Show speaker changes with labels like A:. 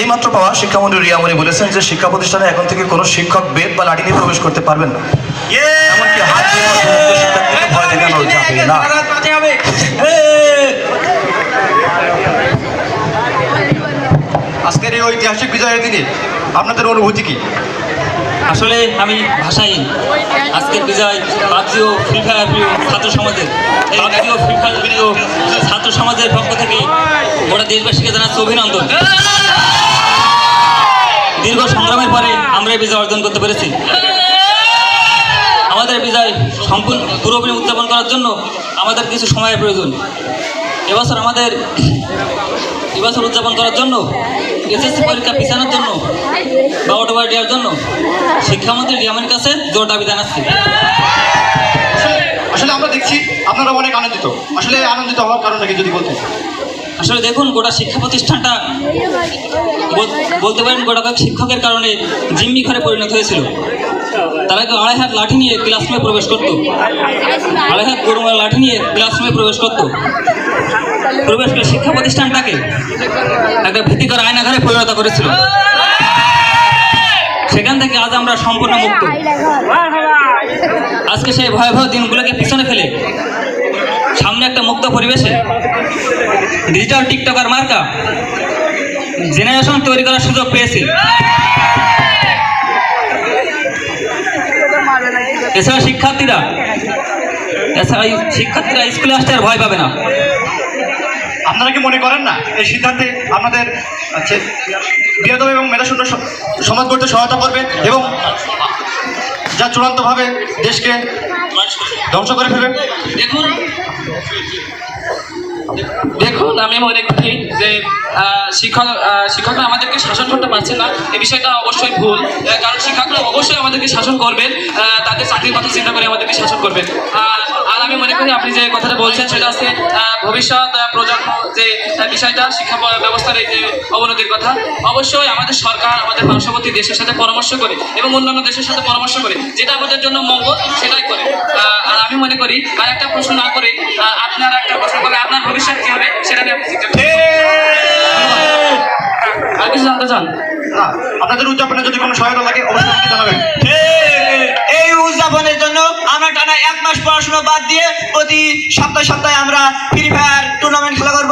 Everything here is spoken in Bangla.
A: এইমাত্র পাওয়া শিক্ষামন্ত্রী রিয়ামণি বলেছেন যে শিক্ষা প্রতিষ্ঠানে এখন থেকে কোনো শিক্ষক বেদ বা লাঠি নিয়ে প্রবেশ করতে পারবেন। না এমনকি হাত শিক্ষার্থীকে ভয় দেখানো যাবে না।
B: আজকের এই ঐতিহাসিক বিজয়ের দিনে আপনাদের অনুভূতি কি?
C: আসলে আমি ভাষাহীন। আজকের বিজয় পাবজি ও ফ্রি ফায়ার প্রিয় ছাত্র সমাজের। পাবজি ও ফ্রি ফায়ার প্রিয় ছাত্র সমাজের পক্ষ থেকে গোটা দেশবাসীকে জানাচ্ছি অভিনন্দন। দীর্ঘ সংগ্রামের পরে আমরা এই বিজয় অর্জন করতে পেরেছি। আমাদের বিজয় সম্পূর্ণ পুরোপুরি উদযাপন করার জন্য আমাদের কিছু সময়ের প্রয়োজন। এবছর আমাদের এবছর উদযাপন করার জন্য, এসএসসি পরীক্ষা পিছানোর জন্য বা অটোবার দেওয়ার জন্য শিক্ষামন্ত্রী রিয়ামের কাছে জোর দাবি জানাচ্ছি।
B: আসলে আমরা দেখছি আপনারা অনেক আনন্দিত। আসলে আনন্দিত হওয়ার কারণ নাকি যদি বলতেন?
C: আসলে দেখুন, গোটা শিক্ষা প্রতিষ্ঠানটা বলতে পারেন গোটা শিক্ষকের কারণে জিম্মি ঘরে পরিণত হয়েছিল। তারা কেউ আড়াই হাত লাঠি নিয়ে ক্লাসরুমে প্রবেশ করতো? আড়াই হাত গরুমার লাঠি নিয়ে ক্লাসরুমে প্রবেশ করতো? প্রবেশ করে শিক্ষা প্রতিষ্ঠানটাকে একটা ভীতিকর আয়নাঘরে পরিণত করেছিল। সেখান থেকে আজ আমরা সম্পূর্ণ মুক্ত। আজকে সেই ভয়াবহ দিনগুলোকে পিছনে ফেলে সামনে একটা মুক্ত পরিবেশে ডিজিটাল টিকটকার মার্কা জেনারেশন তৈরি করার সুযোগ পেয়েছি। এছাড়া শিক্ষার্থীরা এছাড়া শিক্ষার্থীরা স্কুলে আসতে আর ভয় পাবে না।
B: আপনারা কি মনে করেন না এই সিদ্ধান্তে আপনাদের বিয়াদব এবং মেধাশূন্য সমাজ করতে সহায়তা করবে এবং যা চূড়ান্তভাবে দেশকে ধ্বংস করে ফেলবে।
D: দেখুন দেখুন, আমি মনে করি যে শিক্ষক শিক্ষকরা আমাদেরকে শাসন করতে পারছে না। এই বিষয়টা অবশ্যই ভুল কারণ শিক্ষকরা অবশ্যই আমাদেরকে শাসন করবেন তাদের চাকরির কথা চিন্তা করে আমাদেরকে শাসন করবেন। আর আর আমি মনে করি আপনি যে কথাটা বলছেন সেটা হচ্ছে ভবিষ্যৎ প্রজন্ম যে বিষয়টা শিক্ষা ব্যবস্থার যে অবনতির কথা অবশ্যই আমাদের সরকার আমাদের পার্শ্ববর্তী দেশের সাথে পরামর্শ করে এবং অন্যান্য দেশের সাথে পরামর্শ করে যেটা আমাদের জন্য মঙ্গল সেটাই করে। আর আমি মনে করি আর একটা প্রশ্ন না করে আপনার একটা প্রশ্ন করে আপনার ভবিষ্যৎ কি হবে সেটা নিয়ে আপনি আর কিছু জানতে চান?
B: আপনাদের উদযাপনে যদি কোনো সহায়তা লাগে অবশ্যই জানাবেন।
E: এই এক মাস পড়াশোনা বাদ দিয়ে প্রতি সপ্তাহে সপ্তাহে আমরা ফ্রি ফায়ার টুর্নামেন্ট খেলা করব।